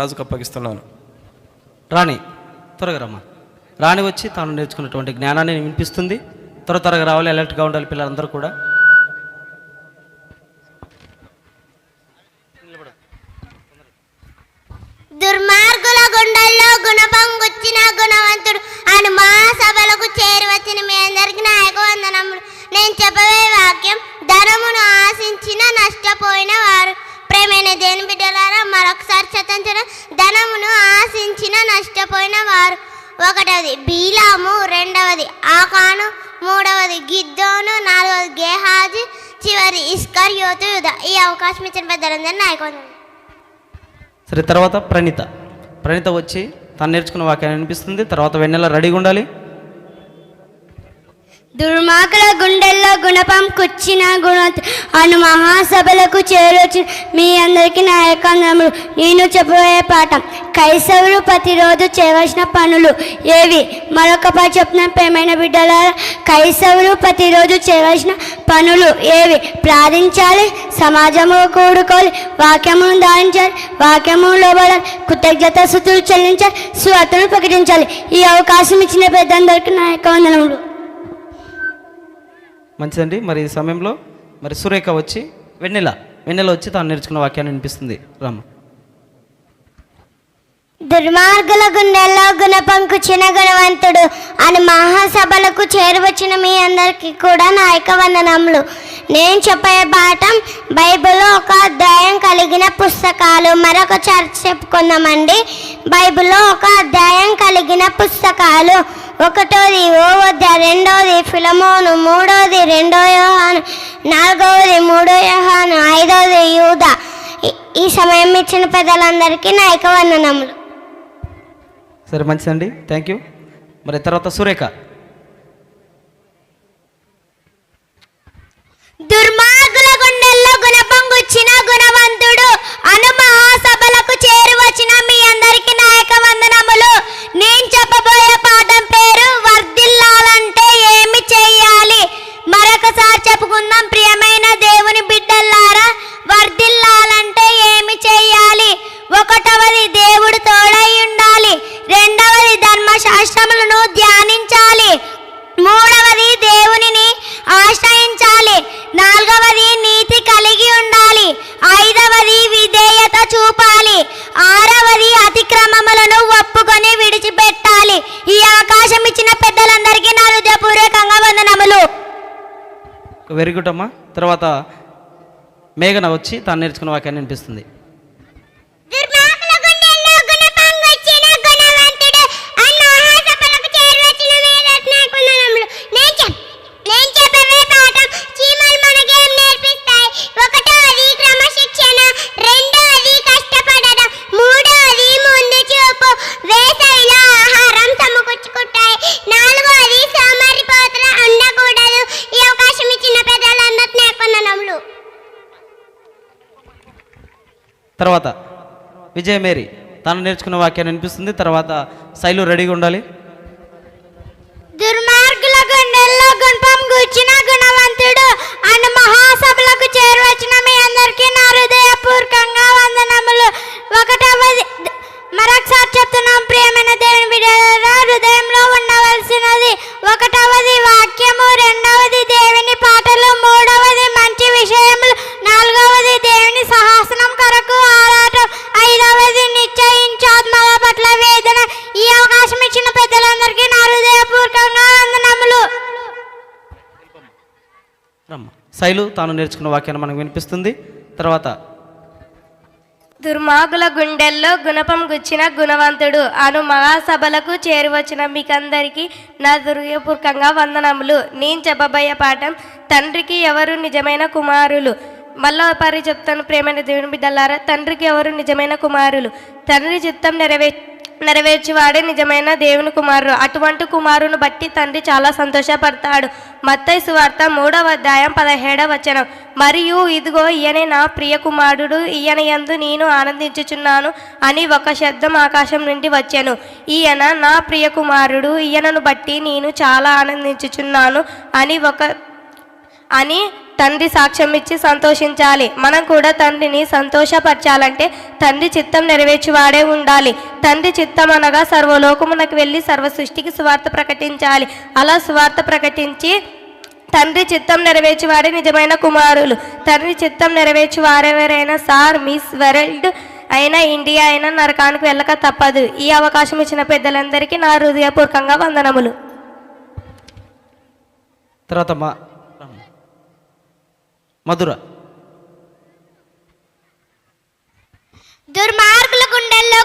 రాజుకు అప్పగిస్తున్నాను రాణి త్వరగా రమ్మా. రాణి వచ్చి తాను నేర్చుకున్నటువంటి జ్ఞానాన్ని వినిపిస్తుంది. త్వర త్వరగా రావాలి అలర్ట్గా ఉండాలి పిల్లలందరూ కూడా. దుర్మార్గుల గుండెల్లో గుణపంగుచ్చిన గుణవంతుడు అని మహాసభలకు చేరి వచ్చిన మీ అందరికి నాయక వందనములు. నేను చెప్పబోయే వాక్యం ధనమును ఆశించిన నష్టపోయిన వారు. ప్రేమైన దేని బిడ్డలారా మరొకసారి చదివించడం ధనమును ఆశించిన నష్టపోయిన వారు. ఒకటవది బీలాము రెండవది ఆకాను మూడవది గిద్దోను నాలుగవది గేహాజీ చివరి ఇస్కర్ యోతు యుధ ఈ అవకాశం ఇచ్చిన పెద్దలందరినీ నాయక సరే తర్వాత ప్రణీత. ప్రణీత వచ్చి తను నేర్చుకున్న వాక్యాన్ని అనిపిస్తుంది తర్వాత వెన్నెల రెడీగా ఉండాలి. దుర్మార్గుల గుండెల్లో గుణపం కుచ్చిన గుణ అను మహాసభలకు చేరొచ్చు. మీ అందరికీ నా నేను చెప్పబోయే పాఠం. కైసవులు ప్రతిరోజు చేయవలసిన పనులు ఏవి? మరొక పాట చెప్తున్న ప్రేమైన బిడ్డల కైసవులు ప్రతిరోజు చేయవలసిన పనులు ఏవి? ప్రార్థించాలి సమాజము కూడుకోవాలి వాక్యమును ధారించాలి వాక్యము లోబడాలి కృతజ్ఞత స్థుతులు చెల్లించాలి స్వాతను ప్రకటించాలి. ఈ అవకాశం ఇచ్చిన పెద్దందరికీ నా యొక్క వందనములు. మంచిదండి. మరి ఈ సమయంలో మరి సురేఖ వచ్చి వెన్నెల వెన్నెల వచ్చి తాను నేర్చుకున్న వాక్యాన్ని వినిపిస్తుంది. రామ. దుర్మార్గుల గుండెల్లో గుణపంకుచిన గుణవంతుడు అని మహాసభలకు చేరువచ్చిన మీ అందరికీ కూడా నాయక వందనములు. నేను చెప్పే పాఠం బైబిల్లో ఒక అధ్యాయం కలిగిన పుస్తకాలు. మరొక చర్చ చెప్పుకుందామండి. బైబిల్లో ఒక అధ్యాయం కలిగిన పుస్తకాలు. ఒకటోది ఓవద్ద రెండవది ఫిలమోను మూడవది రెండో యోహాను నాలుగవది మూడో యోహాను ఐదవది యూద. ఈ- ఈ సమయం ఇచ్చిన పెద్దలందరికీ నాయక వందనములు. సరే మంచిదండి. థ్యాంక్ యూ మరి తర్వాత సురేఖ. దుర్మార్గుల గుండెల్లో గుణపంగుచ్చిన గుణవంతుడు అను మహాసభలకు చేరి వచ్చిన మీ అందరికి నాయక వందనములు నేను చెప్పబోయే పాఠం పేరు వర్ధిల్లాలంటే ఏమి చేయాలి మరొకసారి చెప్పుకుందాం. ప్రియమైన దేవుని బిడ్డల్లారా వర్ధిల్లాలంటే ఏమి చేయాలి ఒకటవది దేవుడు తోడై ఉండాలి. రెండవది ధర్మశాస్త్రములు వెరీ గుడ్ అమ్మా తర్వాత మేఘన వచ్చి తాను నేర్చుకున్న వాక్యాన్ని వినిపిస్తుంది. తర్వాత విజయమేరి తాను నేర్చుకున్న వాక్యాన్ని వినిపిస్తుంది. తర్వాత శైలు రెడీగా ఉండాలి. రమ్మ. శైలు తాను నేర్చుకున్న వాక్యాన్ని మనకు వినిపిస్తుంది. తర్వాత దుర్మార్గుల గుండెల్లో గుణపం గుచ్చిన గుణవంతుడు అను మహాసభలకు చేరువచ్చిన మీకందరికీ నా దుర్గపూర్వకంగా వందనములు. నేను చెప్పబోయే పాఠం తండ్రికి ఎవరు నిజమైన కుమారులు? మళ్ళా పరి చెప్తాను ప్రేమైన దేవుని బిడ్డలారా తండ్రికి ఎవరు నిజమైన కుమారులు? తండ్రి చిత్తం నెరవే నెరవేర్చివాడే నిజమైన దేవుని కుమారుడు. అటువంటి కుమారుని బట్టి తండ్రి చాలా సంతోషపడతాడు. మత్తయి సువార్త మూడవ అధ్యాయం పదిహేడవ వచనం. మరియు ఇదిగో ఈయనే నా ప్రియ కుమారుడు. ఈయన యందు నేను ఆనందించుచున్నాను అని ఒక శబ్దం ఆకాశం నుండి వచ్చాను. ఈయన నా ప్రియ కుమారుడు. ఈయనను బట్టి నేను చాలా ఆనందించుచున్నాను అని ఒక అని తండ్రి సాక్ష్యం ఇచ్చి సంతోషించాలి. మనం కూడా తండ్రిని సంతోషపరచాలంటే తండ్రి చిత్తం నెరవేర్చువాడే ఉండాలి. తండ్రి చిత్తం అనగా సర్వలోకమునకు వెళ్ళి సర్వ సృష్టికి సువార్త ప్రకటించాలి. అలా సువార్త ప్రకటించి తండ్రి చిత్తం నెరవేర్చివాడే నిజమైన కుమారులు. తండ్రి చిత్తం నెరవేర్చివారెవరైనా సార్ మిస్ వరల్డ్ అయినా ఇండియా అయినా నరకానికి వెళ్ళక తప్పదు. ఈ అవకాశం ఇచ్చిన పెద్దలందరికీ నా హృదయపూర్వకంగా వందనములు. తర్వాత మా మధుర. దుర్మార్గుల గుండెల్లో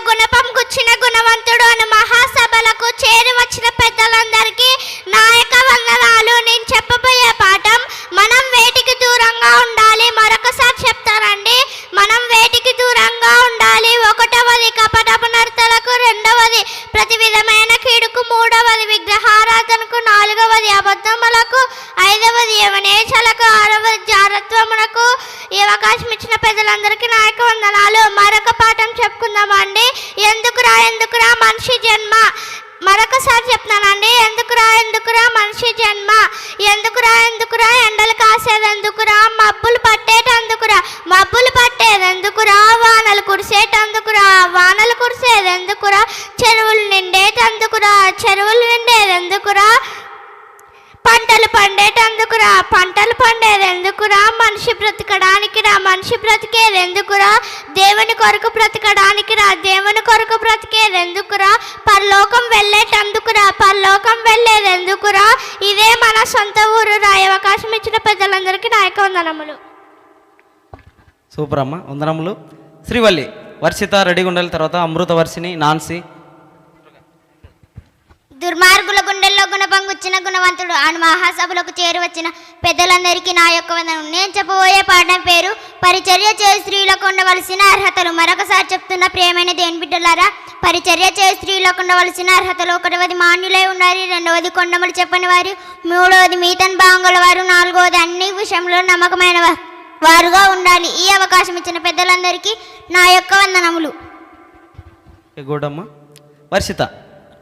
రా మనిషి బ్రతికేది ఎందుకురా దేవుని కొరకు బ్రతకడానికి రా. దేవుని కొరకు బ్రతికేది ఎందుకురా పరలోకం వెళ్ళేటందుకురా. పరలోకం వెళ్ళేది ఎందుకురా ఇదే మన సొంత ఊరు రా. అవకాశం ఇచ్చిన పెద్దలందరికీ నాయక వందనములు. సూపర్ అమ్మ. వందనములు. శ్రీవల్లి వర్షిత రెడీగా ఉండాలి తర్వాత అమృత వర్షిని నాన్సీ. దుర్మార్గుల గుండెల్లో గుణవంతుడు అని మహాసభలకు చేరువచ్చిన పెద్దలందరికీ నా యొక్క వందనం. నేను చెప్పబోయే పాఠం పేరు పరిచర్య చే స్త్రీలకు ఉండవలసిన అర్హతలు. మరొకసారి చెప్తున్న ప్రియమైన దేని బిడ్డలారా పరిచర్య చే స్త్రీలకు ఉండవలసిన అర్హతలు. ఒకటవది మాన్యులై ఉండాలి రెండవది కొండములు చెప్పని వారు మూడవది మీతన్ బాంగుల వారు నాలుగవది అన్ని విషయంలో నమ్మకమైన వారుగా ఉండాలి. ఈ అవకాశం ఇచ్చిన పెద్దలందరికీ నా యొక్క వందనములు. వర్షిత.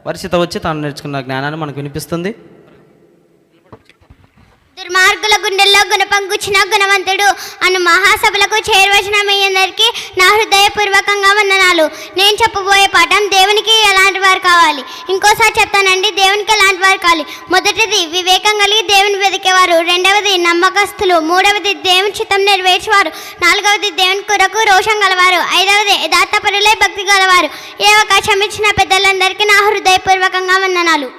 వర్షిత వచ్చి తాను నేర్చుకున్న జ్ఞానాన్ని మనకు వినిపిస్తుంది. దుర్మార్గుల గుండెల్లో గుణపంగుచిన గుణవంతుడు అను మహాసభలకు చేరవచ్చిన మీ అందరికీ నా హృదయపూర్వకంగా వందనాలు. నేను చెప్పబోయే పాఠం దేవునికి ఎలాంటి వారు కావాలి? ఇంకోసారి చెప్తానండి దేవునికి ఎలాంటి వారు కావాలి? మొదటిది వివేకం కలిగి దేవుని వెతికేవారు రెండవది నమ్మకస్తులు. మూడవది దేవుని చిత్తం నెరవేర్చేవారు. నాలుగవది దేవుని కొరకు రోషం గలవారు. ఐదవది యథార్థపరులే భక్తి గలవారు. ఏ అవకాశం ఇచ్చిన పెద్దలందరికీ నా హృదయపూర్వకంగా వందనాలు.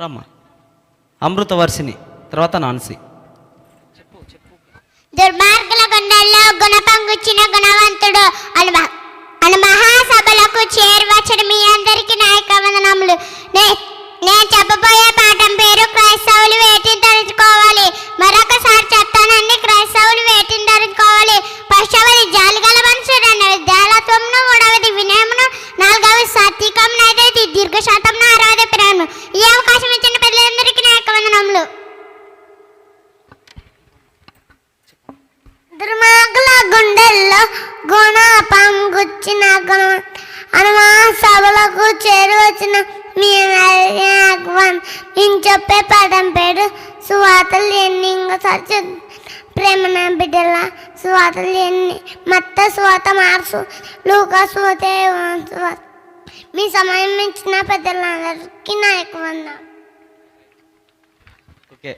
రమ్మ. అమృత వర్షిని తర్వాత నాన్సీ. దుర్మార్గుల గుండెల్లో గుణపంగుచ్చిన గుణవంతుడు అను అను మహాసభలకు చేరువచ్చిన మీ అందరికీ నాయక వందనములు. నే- నేను చెప్పబోయే పాఠం పేరు క్రైస్తవులు వేటిని ధరించుకోవాలి మరొకసారి చెప్తానండి క్రైస్తవులు వేటిని ధరించుకోవాలి పశువులు జాలిగల మనుషుడు రెండవది దయాలత్వమును మూడవది మార్సు లూకా సువత సువాత మీ సమయం ఇచ్చిన పెద్దలందరికీ నాయకు వందాం. ఓకే.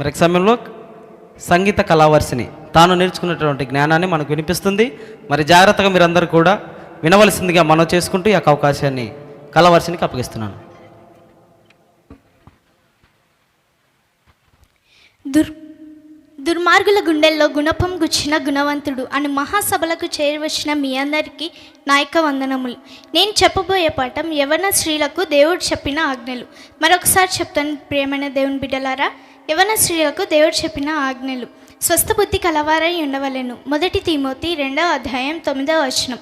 మరి సమయంలో సంగీత కళావర్షిని తాను నేర్చుకున్నటువంటి జ్ఞానాన్ని మనకు వినిపిస్తుంది. మరి జాగ్రత్తగా మీరందరూ కూడా వినవలసిందిగా మనం చేసుకుంటూ ఈ యొక్క అవకాశాన్ని కళావర్షినికి అప్పగిస్తున్నాను. దుర్ దుర్మార్గుల గుండెల్లో గుణపం గుచ్చిన గుణవంతుడు అని మహాసభలకు చేరవచ్చిన మీ అందరికీ నాయక వందనములు నేను చెప్పబోయే పాఠం యవన స్త్రీలకు దేవుడు చెప్పిన ఆజ్ఞలు. మరొకసారి చెప్తాను ప్రియమైన దేవుని బిడ్డలారా యవన స్త్రీలకు దేవుడు చెప్పిన ఆజ్ఞలు. స్వస్థ బుద్ధి కలవారై ఉండవలెను. మొదటి తిమోతి రెండవ అధ్యాయం తొమ్మిదవ వచనం.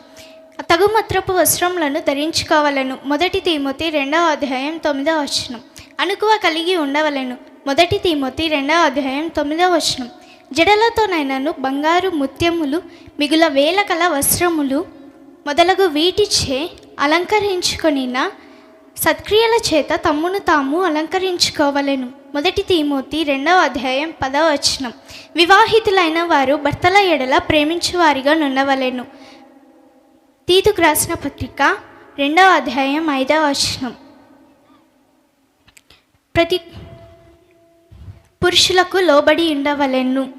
తగుమత్రపు వస్త్రములను ధరించుకోవలను. మొదటి తీమోతి రెండవ అధ్యాయం తొమ్మిదవ వచనం. అనుకువ కలిగి ఉండవలెను. మొదటి తీమోతి రెండవ అధ్యాయం తొమ్మిదవ వచనం. జడలతోనైనను బంగారు ముత్యములు మిగుల వేలకల వస్త్రములు మొదలగు వీటిచే అలంకరించుకొనిన సత్క్రియల చేత తమ్మును తాము అలంకరించుకోవలెను. మొదటి తిమోతి రెండవ అధ్యాయం పదవ వచనం. వివాహితులైన వారు భర్తల ఎడల ప్రేమించువారిగా నుండవలెను తీతుకు రాసిన పత్రిక రెండవ అధ్యాయం ఐదవ వచనం. ప్రతి పురుషులకు లోబడి ఉండవలెను.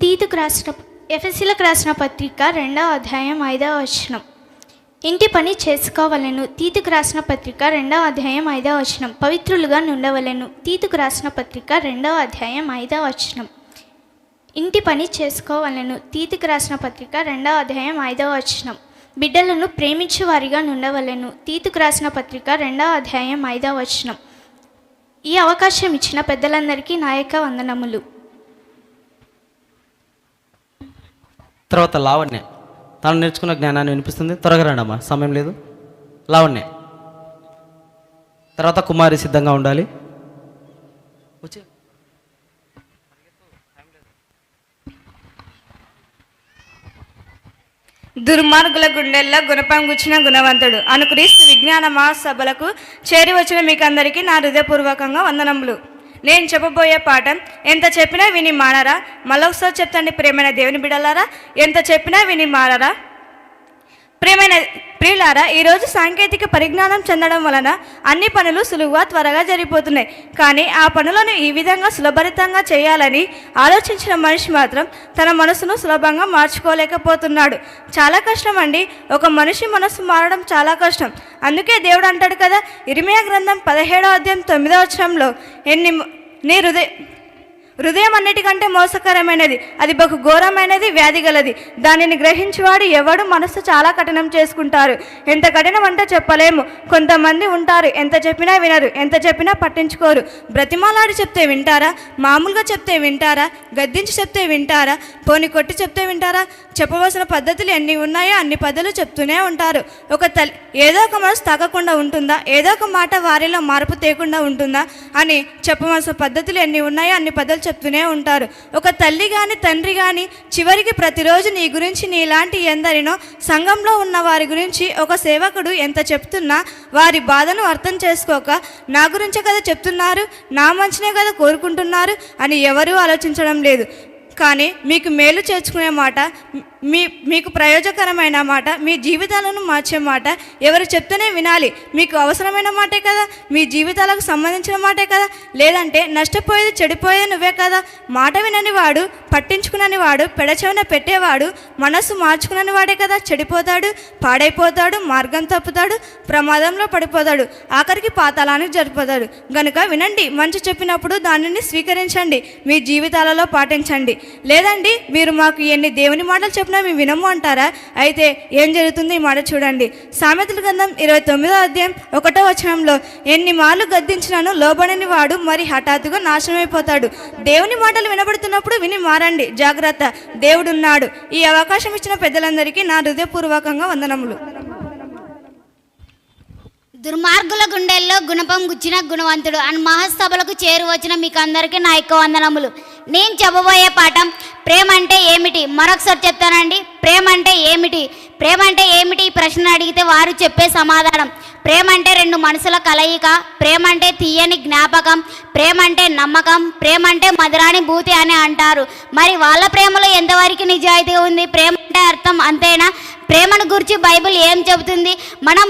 తీతుకు రాసిన ఎఫెసిలకు రాసిన పత్రిక రెండవ అధ్యాయం ఐదవ వచనం. ఇంటి పని చేసుకోవలెను. తీతుకు రాసిన పత్రిక రెండవ అధ్యాయం ఐదవ వచనం. పవిత్రులుగా నుండవలెను. తీతుకు రాసిన పత్రిక రెండవ అధ్యాయం ఐదవ వచనం. ఇంటి పని చేసుకోవలెను. తీతుకు రాసిన పత్రిక రెండవ అధ్యాయం ఐదవ వచనం. బిడ్డలను ప్రేమించే వారిగా నుండవలను. తీతుకు రాసిన పత్రిక రెండవ అధ్యాయం ఐదవ వచనం. ఈ అవకాశం ఇచ్చిన పెద్దలందరికీ నాయక వందనములు. తర్వాత లావణ్య. తాను నేర్చుకున్న జ్ఞానాన్ని వినిపిస్తుంది. త్వరగా రండమ్మా. సమయం లేదు. లావణ్య. తర్వాత కుమారి సిద్ధంగా ఉండాలి. దుర్మార్గుల గుండెల్లో గుణపం గుచ్చిన గుణవంతుడు అనుక్రీస్తు విజ్ఞాన మహాసభలకు చేరి వచ్చిన మీకందరికీ నా హృదయపూర్వకంగా వందనములు. నేను చెప్పబోయే పాఠం ఎంత చెప్పినా విని మానరా? మళ్ళొకసారి చెప్తాండి ప్రేమైన దేవుని బిడలారా ఎంత చెప్పినా విని మానరా? ప్రియమైన ప్రియులారా ఈరోజు సాంకేతిక పరిజ్ఞానం చెందడం వలన అన్ని పనులు సులువుగా త్వరగా జరిగిపోతున్నాయి. కానీ ఆ పనులను ఈ విధంగా సులభరితంగా చేయాలని ఆలోచించిన మనిషి మాత్రం తన మనసును సులభంగా మార్చుకోలేకపోతున్నాడు. చాలా కష్టం అండి ఒక మనిషి మనసు మారడం చాలా కష్టం. అందుకే దేవుడు అంటాడు కదా ఇరిమియా గ్రంథం పదిహేడో అధ్యాయం తొమ్మిదో వచ్చరంలో ఎన్ని నీ హృదయ హృదయం అన్నిటికంటే మోసకరమైనది. అది బహు ఘోరమైనది వ్యాధి గలది. దానిని గ్రహించేవాడు ఎవడు మనస్సు చాలా కఠినం చేసుకుంటారు. ఎంత కఠినం అంటే చెప్పలేము. కొంతమంది ఉంటారు. ఎంత చెప్పినా వినరు. ఎంత చెప్పినా పట్టించుకోరు. బ్రతిమాలాడి చెప్తే వింటారా? మామూలుగా చెప్తే వింటారా? గద్దించి చెప్తే వింటారా? పోని కొట్టి చెప్తే వింటారా? చెప్పవలసిన పద్ధతులు ఎన్ని ఉన్నాయో అన్ని పద్ధతులు చెప్తూనే ఉంటారు. ఒక తల్లి ఏదో ఒక మనసు తగ్గకుండా ఉంటుందా? ఏదో ఒక మాట వారిలో మార్పు తేకుండా ఉంటుందా? అని చెప్పవలసిన పద్ధతులు ఎన్ని ఉన్నాయో అన్ని పద్ధతులు చెప్తూనే ఉంటారు. ఒక తల్లి కానీ తండ్రి కానీ చివరికి ప్రతిరోజు నీ గురించి నీలాంటి ఎందరినో సంఘంలో ఉన్న వారి గురించి ఒక సేవకుడు ఎంత చెప్తున్నా వారి బాధను అర్థం చేసుకోక నా గురించే కదా చెప్తున్నారు నా మంచినే కదా కోరుకుంటున్నారు అని ఎవరూ ఆలోచించడం లేదు. కానీ మీకు మేలు చేర్చుకునే మాట మీ మీకు ప్రయోజకరమైన మాట మీ జీవితాలను మార్చే మాట ఎవరు చెప్తేనే వినాలి. మీకు అవసరమైన మాటే కదా మీ జీవితాలకు సంబంధించిన మాటే కదా. లేదంటే నష్టపోయేది చెడిపోయేది నువ్వే కదా. మాట వినని వాడు పట్టించుకునని వాడు పెడచెవిన పెట్టేవాడు మనస్సు మార్చుకునని వాడే కదా. చెడిపోతాడు పాడైపోతాడు మార్గం తప్పుతాడు ప్రమాదంలో పడిపోతాడు ఆఖరికి పాతాళానికి జరిపోతాడు. గనుక వినండి మంచి చెప్పినప్పుడు దానిని స్వీకరించండి మీ జీవితాలలో పాటించండి. లేదండి మీరు మాకు ఎన్ని దేవుని మాటలు చెప్పిన మేము వినము అంటారా? అయితే ఏం జరుగుతుంది ఈ మాట చూడండి. సామెతల గ్రంథం ఇరవై తొమ్మిదో అధ్యాయం ఒకటో వచనంలో ఎన్ని మార్లు గద్దించినాను లోబడని వాడు మరి హఠాత్తుగా నాశనమైపోతాడు. దేవుని మాటలు వినబడుతున్నప్పుడు విని మారండి. జాగ్రత్త. దేవుడున్నాడు. ఈ అవకాశం ఇచ్చిన పెద్దలందరికీ నా హృదయపూర్వకంగా వందనములు. దుర్మార్గుల గుండెల్లో గుణపం గుచ్చిన గుణవంతుడు అని మహాసభలకు చేరువచ్చిన మీకు అందరికీ నా యొక్క వందనములు. నేను చెప్పబోయే పాఠం ప్రేమ అంటే ఏమిటి? మరొకసారి చెప్తానండి. ప్రేమ అంటే ఏమిటి? ప్రేమ అంటే ఏమిటి? ఈ ప్రశ్న అడిగితే వారు చెప్పే సమాధానం. ప్రేమ అంటే రెండు మనసుల కలయిక. ప్రేమ అంటే తీయని జ్ఞాపకం. ప్రేమ అంటే నమ్మకం. ప్రేమ అంటే మధురాని భూతి అని అంటారు. మరి వాళ్ళ ప్రేమలో ఎంతవరకు నిజాయితీ ఉంది? ప్రేమ అంటే అర్థం అంతేనా? ప్రేమను గురించి బైబిల్ ఏం చెబుతుంది? మనం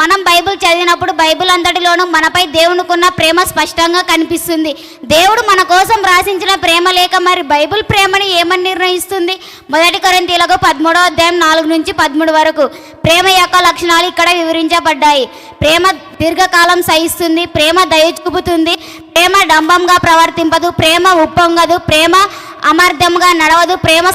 మనం బైబిల్ చదివినప్పుడు బైబిల్ అంతటిలోనూ మనపై దేవునికున్న ప్రేమ స్పష్టంగా కనిపిస్తుంది. దేవుడు మన కోసం రాసించిన ప్రేమ లేక మరి బైబిల్ ప్రేమని ఏమని నిర్ణయిస్తుంది? మొదటి కొరింతీలకు పదమూడో అధ్యాయం నాలుగు నుంచి పదమూడు వరకు ప్రేమ యొక్క లక్షణాలు ఇక్కడ వివరించబడ్డాయి. ప్రేమ దీర్ఘకాలం సహిస్తుంది ప్రేమ దయ చూపుతుంది ప్రేమ డంబంగా ప్రవర్తింపదు ప్రేమ ఉప్పొంగదు ప్రేమ అమర్థంగా నడవదు ప్రేమ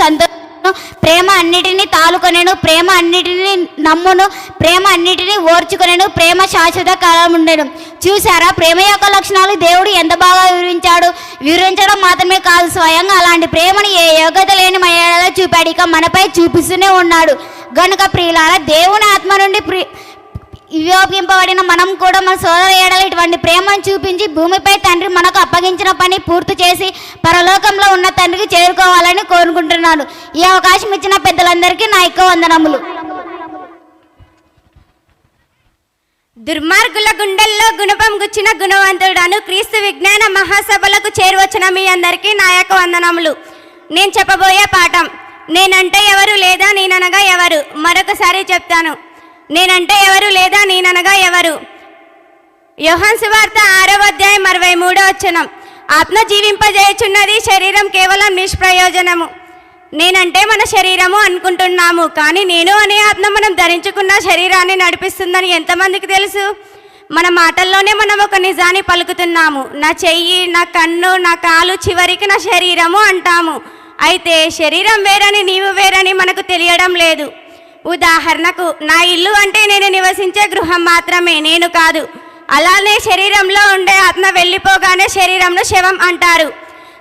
సంతోషం ప్రేమ అన్నిటినీ తాలుకొనెను. ప్రేమ అన్నిటినీ నమ్మును. ప్రేమ అన్నిటినీ ఓర్చుకొనెను. ప్రేమ శాశ్వత కాలం ఉండెను చూసారా ప్రేమ యొక్క లక్షణాలు దేవుడు ఎంత బాగా వివరించాడు? వివరించడం మాత్రమే కాదు స్వయంగా అలాంటి ప్రేమను ఏ యోగ్యత లేని మర్యాదలో చూపాడు. ఇక మనపై చూపిస్తూనే ఉన్నాడు. గనుక ప్రియులారా దేవుని ఆత్మ నుండి ప్రి వియోపింపబడిన మనం కూడా మన సోదర ఏడల ఇటువంటి ప్రేమను చూపించి భూమిపై తండ్రి మనకు అప్పగించిన పని పూర్తి చేసి పరలోకంలో ఉన్న తండ్రికి చేరుకోవాలని కోరుకుంటున్నాను ఈ అవకాశం ఇచ్చిన పెద్దలందరికీ నా ఎక్కువ వందనములు. దుర్మార్గుల గుండెల్లో గుణపం గుచ్చిన గుణవంతుడను క్రీస్తు విజ్ఞాన మహాసభలకు చేరువచ్చిన మీ అందరికీ నా యొక్క వందనములు. నేను చెప్పబోయే పాఠం నేనంటే ఎవరు లేదా నేననగా ఎవరు? మరొకసారి చెప్తాను. నేనంటే ఎవరు లేదా నేననగా ఎవరు? యోహన్ సువార్త ఆరవ అధ్యాయం అరవై మూడో వచనం. ఆత్మ జీవింపజేయుచున్నది శరీరం కేవలం నిష్ప్రయోజనము. నేనంటే మన శరీరము అనుకుంటున్నాము కానీ నేను అనే ఆత్మ మనం ధరించుకున్న శరీరాన్ని నడిపిస్తుందని ఎంతమందికి తెలుసు? మన మాటల్లోనే మనం ఒక నిజాన్ని పలుకుతున్నాము. నా చెయ్యి నా కన్ను నా కాలు చివరికి నా శరీరము అంటాము. అయితే శరీరం వేరని నీవు వేరని మనకు తెలియడం లేదు. ఉదాహరణకు నా ఇల్లు అంటే నేను నివసించే గృహం మాత్రమే నేను కాదు. అలానే శరీరంలో ఉండే ఆత్మ వెళ్ళిపోగానే శరీరంలో శవం అంటారు.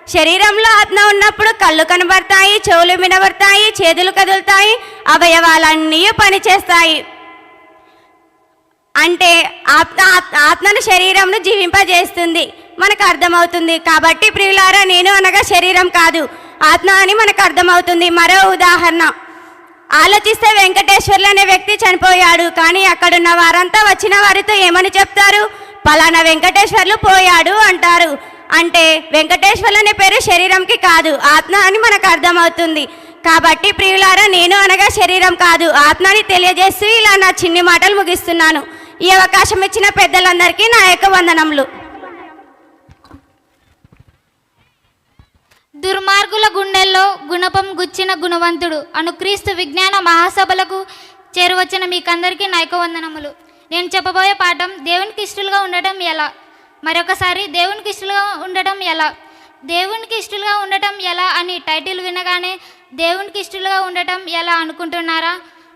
శరీరంలో ఆత్మ ఉన్నప్పుడు కళ్ళు కనబడతాయి చెవులు వినబడతాయి చేతులు కదులుతాయి అవయవాలన్నీ పనిచేస్తాయి. అంటే ఆత్మ ఆత్మను శరీరంను జీవింపజేస్తుంది. మనకు అర్థమవుతుంది. కాబట్టి ప్రియులారా నేను అనగా శరీరం కాదు. ఆత్మ అని మనకు అర్థమవుతుంది. మరో ఉదాహరణ. ఆలోచిస్తే వెంకటేశ్వర్లు అనే వ్యక్తి చనిపోయాడు కానీ అక్కడున్న వారంతా వచ్చిన వారితో ఏమని చెప్తారు? పలానా వెంకటేశ్వర్లు పోయాడు అంటారు. అంటే వెంకటేశ్వర్లు అనే పేరు శరీరంకి కాదు ఆత్మ అని మనకు అర్థమవుతుంది. కాబట్టి ప్రియులారా నేను అనగా శరీరం కాదు ఆత్మని తెలియజేస్తూ ఇలా నా చిన్ని మాటలు ముగిస్తున్నాను. ఈ అవకాశం ఇచ్చిన పెద్దలందరికీ నా యొక్క వందనములు. దుర్మార్గుల గుండెల్లో గుణపం గుచ్చిన గుణవంతుడు. అను క్రీస్తు విజ్ఞాన మహాసభలకు చేరువచ్చిన మీకందరికీ నా వందనములు నేను చెప్పబోయే పాఠం దేవునికి ఇష్టలుగా ఉండటం ఎలా? మరొకసారి దేవునికి ఇష్టలుగా ఉండటం ఎలా? దేవునికి ఇష్టలుగా ఉండటం ఎలా అని టైటిల్ వినగానే దేవునికి ఇష్టలుగా ఉండటం ఎలా అనుకుంటున్నారా?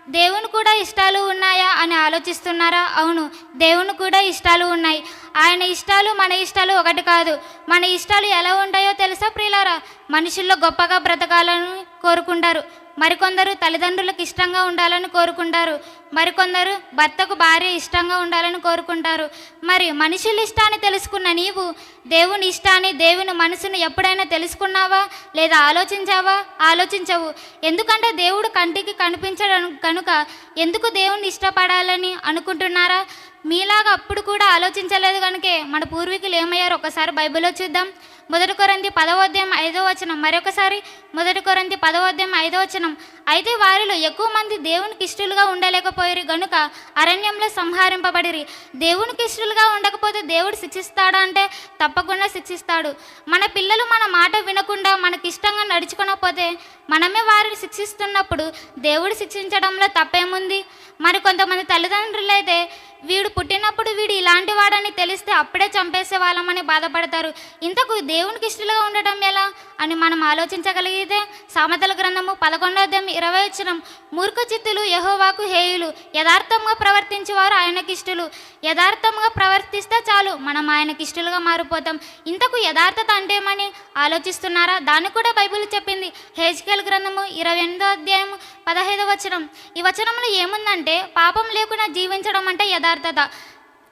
దేవుని కూడా ఇష్టాలు ఉన్నాయా అని ఆలోచిస్తున్నారా? అవును దేవుని కూడా ఇష్టాలు ఉన్నాయి. ఆయన ఇష్టాలు మన ఇష్టాలు ఒకటి కాదు. మన ఇష్టాలు ఎలా ఉంటాయో తెలుసా ప్రియులారా? మనుషుల్లో గొప్పగా బ్రతకాలని కోరుకుంటారు. మరికొందరు తల్లిదండ్రులకు ఇష్టంగా ఉండాలని కోరుకుంటారు. మరికొందరు భర్తకు భార్య ఇష్టంగా ఉండాలని కోరుకుంటారు. మరి మనుషుల ఇష్టాన్ని తెలుసుకున్న నీవు దేవుని ఇష్టాన్ని దేవుని మనసును ఎప్పుడైనా తెలుసుకున్నావా? లేదా ఆలోచించావా? ఆలోచించవు. ఎందుకంటే దేవుడు కంటికి కనిపించడం కనుక ఎందుకు దేవుణ్ణి ఇష్టపడాలని అనుకుంటున్నారా? మీలాగా అప్పుడు కూడా ఆలోచించలేదు కనుకే మన పూర్వీకులు ఏమయ్యారు? ఒకసారి బైబిల్లో చూద్దాం. మొదటి కొరంది పదవోద్యం ఐదో వచనం. మరొకసారి మొదటి కొరంది పదవోద్యం ఐదో వచనం. అయితే వారిలో ఎక్కువ మంది దేవునికి ఇష్టలుగా ఉండలేకపోయారు గనుక అరణ్యంలో సంహరింపబడిరి. దేవునికి ఇష్టలుగా ఉండకపోతే దేవుడు శిక్షిస్తాడా అంటే తప్పకుండా శిక్షిస్తాడు. మన పిల్లలు మన మాట వినకుండా మనకి ఇష్టంగా నడుచుకోకపోతే మనమే వారిని శిక్షిస్తున్నప్పుడు దేవుడు శిక్షించడంలో తప్పేముంది? మరి కొంతమంది తల్లిదండ్రులు అయితే వీడు పుట్టినప్పుడు వీడు ఇలాంటి వాడని తెలిస్తే అప్పుడే చంపేసే వాళ్ళమని బాధపడతారు. ఇంతకు దేవునికి ఇష్టలుగా ఉండటం ఎలా? అని మనం ఆలోచించగలిగితే సామెతల గ్రంథము పదకొండోద్యం ఇరవై వచ్చిన మూర్ఖ చిత్తులు యహోవాకు హేయులు. యథార్థంగా ప్రవర్తించేవారు ఆయనకిష్టులు. యథార్థంగా ప్రవర్తిస్తే చాలు మనం ఆయనకి ఇష్టలుగా మారిపోతాం. ఇంతకు యథార్థత అంటే ఏమని ఆలోచిస్తున్నారా? దాన్ని కూడా బైబిల్ చెప్పింది. హేజ్కేల్ గ్రంథము ఇరవై ఎనిమిదో అధ్యాయం పదహైదో వచనం. ఈ వచనంలో ఏముందంటే పాపం లేకుండా జీవించడం అంటే యథార్థత.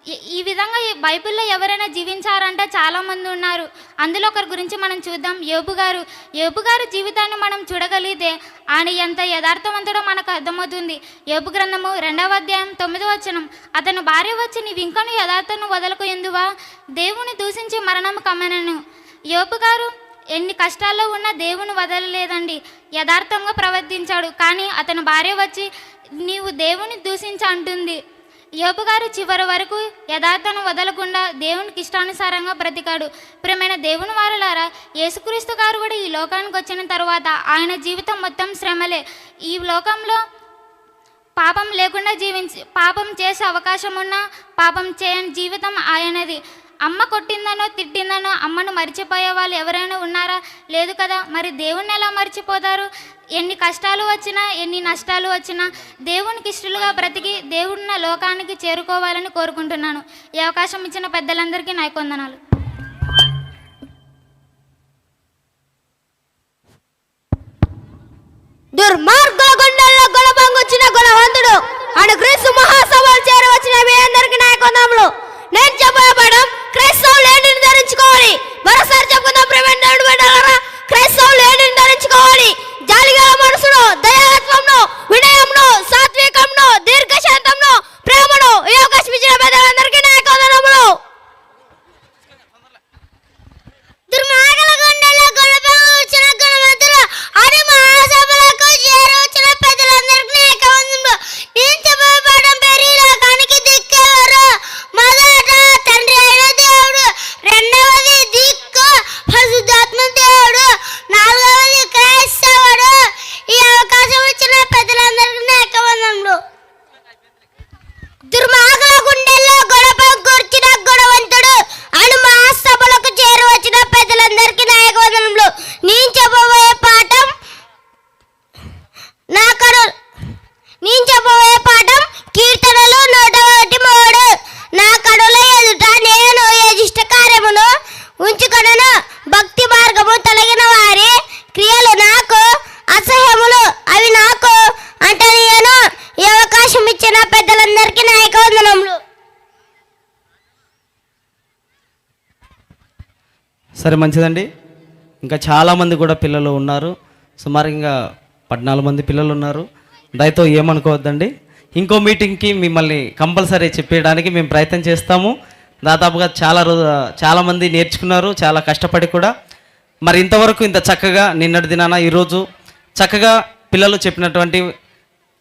ఈ- విధంగా బైబిల్లో ఎవరైనా జీవించారంటే చాలామంది ఉన్నారు. అందులో ఒకరి గురించి మనం చూద్దాం. యోబు గారు యోబు గారి జీవితాన్ని మనం చూడగలిగితే ఆయన ఎంత యథార్థవంతుడో మనకు అర్థమవుతుంది. యోబు గ్రంథము రెండవ అధ్యాయం తొమ్మిదవ వచనం. అతను భార్య వచ్చి నీవు ఇంకను యథార్థను వదలకు ఎందువా? దేవుని దూషించి మరణం కమ్మనను. యోబు గారు ఎన్ని కష్టాల్లో ఉన్నా దేవుని వదలలేదండి. యథార్థంగా ప్రవర్తించాడు. కానీ అతని భార్య వచ్చి నీవు దేవుని దూషించి అంటుంది. యోబు గారు చివరి వరకు యథార్థను వదలకుండా దేవునికి ఇష్టానుసారంగా బ్రతికాడు. ప్రియమైన దేవుని వారులారా యేసుక్రీస్తు గారు కూడా ఈ లోకానికి వచ్చిన తర్వాత ఆయన జీవితం మొత్తం శ్రమలే. ఈ లోకంలో పాపం లేకుండా జీవించి పాపం చేసే అవకాశం ఉన్నా పాపం చేయని జీవితం ఆయనది. అమ్మ కొట్టిందనో తిట్టిందనో అమ్మను మర్చిపోయే వాళ్ళు ఎవరైనా ఉన్నారా? లేదు కదా. మరి దేవుణ్ణి ఎలా మర్చిపోతారు? ఎన్ని కష్టాలు వచ్చినా ఎన్ని నష్టాలు వచ్చినా దేవునికి ఇష్టలుగా బ్రతికి దేవుడిన లోకానికి చేరుకోవాలని కోరుకుంటున్నాను. ఈ అవకాశం ఇచ్చిన పెద్దలందరికీ నా కొందనాలు దుర్మార్గుల గుండెల్లో గుణపంగుచ్చిన గుణవంతుడు అను క్రీస్తు మహాసభలు చేరవచ్చిన మీ అందరికీ నాయకొందములు నేను చెప్పబడం క్రైస్తవులు ఏంటిని ధరించుకోవాలి. మరోసారి చెప్పుకుందాం ప్రేమేంద్రుడు క్రైస్తవులు ఏంటిని ధరించుకోవాలి. జాలిగల మనసును దయాత్వంను వినయంను సాత్వికంను దీర్ఘశాంతంను ప్రేమను ఈ అవకాశం ఇచ్చిన పెద్దలందరికీ నా యొక్క గుండెల్లో గుణపం వచ్చిన గుణవంతులు అది సరే మంచిదండి. ఇంకా చాలామంది కూడా పిల్లలు ఉన్నారు. సుమారు ఇంకా పద్నాలుగు మంది పిల్లలు ఉన్నారు. దయతో ఏమనుకోవద్దండి. ఇంకో మీటింగ్కి మిమ్మల్ని కంపల్సరీ చెప్పేయడానికి మేము ప్రయత్నం చేస్తాము. దాదాపుగా చాలా రోజు చాలామంది నేర్చుకున్నారు చాలా కష్టపడి కూడా. మరి ఇంతవరకు ఇంత చక్కగా నిన్నటి దినాన ఈరోజు చక్కగా పిల్లలు చెప్పినటువంటి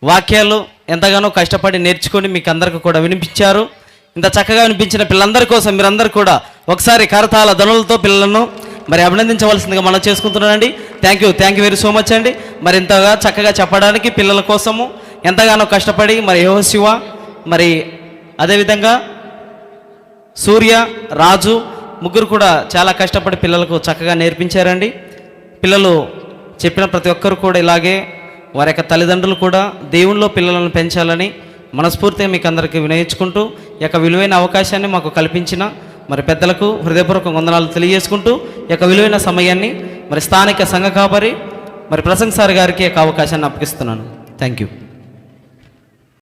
వాక్యాలు ఎంతగానో కష్టపడి నేర్చుకొని మీకు అందరికీ కూడా వినిపించారు. ఇంత చక్కగా వినిపించిన పిల్లలందరి కోసం మీరందరూ కూడా ఒకసారి కరతాల ధనులతో పిల్లలను మరి అభినందించవలసిందిగా మనం చేసుకుంటున్నానండి. Thank you thank you very so much అండి. మరి ఇంతగా చక్కగా చెప్పడానికి పిల్లల కోసము ఎంతగానో కష్టపడి మరి యహో శివ మరి అదేవిధంగా సూర్య రాజు ముగ్గురు కూడా చాలా కష్టపడి పిల్లలకు చక్కగా నేర్పించారండి. పిల్లలు చెప్పిన ప్రతి ఒక్కరు కూడా ఇలాగే వారి యొక్క తల్లిదండ్రులు కూడా దేవునిలో పిల్లలను పెంచాలని మనస్ఫూర్తిగా మీకు అందరికీ వినయించుకుంటూ ఈ యొక్క విలువైన అవకాశాన్ని మాకు కల్పించిన మరి పెద్దలకు హృదయపూర్వక వందనాలు తెలియజేసుకుంటూ ఈ యొక్క విలువైన సమయాన్ని మరి స్థానిక సంఘ కాపరి మరి ప్రసంగ్ సార్ గారికి యొక్క అవకాశాన్ని అప్పగిస్తున్నాను. Thank you